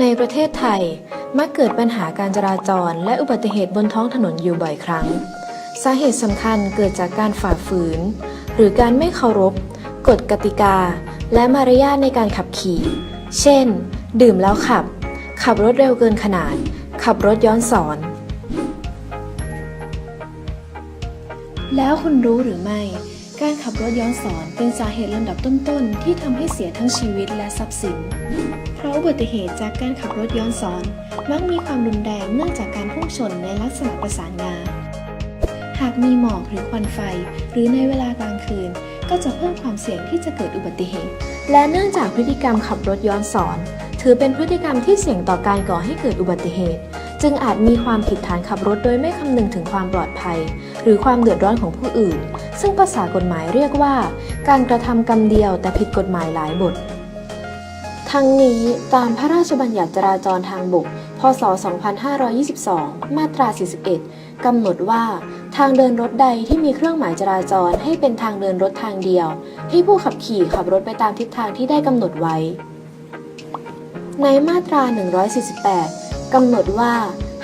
ในประเทศไทยมักเกิดปัญหาการจราจร และอุบัติเหตุบนท้องถนนอยู่บ่อยครั้ง สาเหตุสำคัญเกิดจากการฝ่าฝืน หรือการไม่เคารพกฎกติกา และมารยาทในการขับขี่ เช่น ดื่มแล้วขับ ขับรถเร็วเกินขนาด ขับรถย้อนสอน แล้วคุณรู้หรือไม่ การขับรถย้อนสอนเป็นสาเหตุลำดับต้นๆ ที่ทำให้เสียทั้งชีวิตและทรัพย์สิน เพราะอุบัติเหตุจากการขับรถย้อนสอน มักมีความรุนแรงเนื่องจากการพุ่งชนในลักษณะประสานงา หากมีหมอกหรือควันไฟ หรือในเวลากลางคืน ก็จะเพิ่มความเสี่ยงที่จะเกิดอุบัติเหตุ และเนื่องจากพฤติกรรมขับรถย้อนสอน ถือเป็นพฤติกรรมที่เสี่ยงต่อการก่อให้เกิดอุบัติเหตุ จึงอาจมีความผิดฐานขับรถโดยไม่คำนึงถึงความปลอดภัย หรือความเดือดร้อนของผู้อื่น ซึ่งภาษากฎหมายเรียกว่า การกระทำกรรมเดียวแต่ผิดกฎหมายหลายบท ทั้งนี้ตามพระราชบัญญัติจราจรทางบก พศ 2522 มาตรา 41 กำหนดว่า ทางเดินรถใดที่มีเครื่องหมายจราจรให้เป็นทางเดินรถทางเดียว ให้ผู้ขับขี่ขับรถไปตามทิศทางที่ได้กำหนดไว้ ในมาตรา 148 กำหนดว่า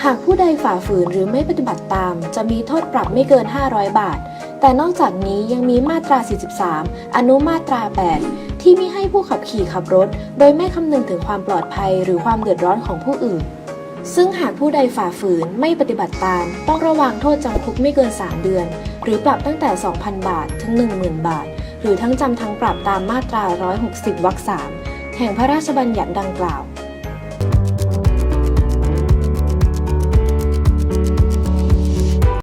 หากผู้ใดฝ่าฝืนหรือไม่ปฏิบัติตาม จะมีโทษปรับไม่เกิน 500 บาท แต่นอกจากนี้ยังมีมาตรา 43 อนุมาตรา 8 ที่มิให้ผู้ขับขี่ขับรถ โดยไม่คำนึงถึงความปลอดภัยหรือความเดือดร้อนของผู้อื่น ซึ่งหากผู้ใดฝ่าฝืนไม่ปฏิบัติตาม ต้องระวังโทษจำคุกไม่เกิน 3 เดือน หรือปรับตั้งแต่ 2,000 บาท ถึง 10,000 บาท หรือทั้งจำทั้งปรับตามมาตรา 160 วรรค 3 แห่งพระราชบัญญัติดังกล่าว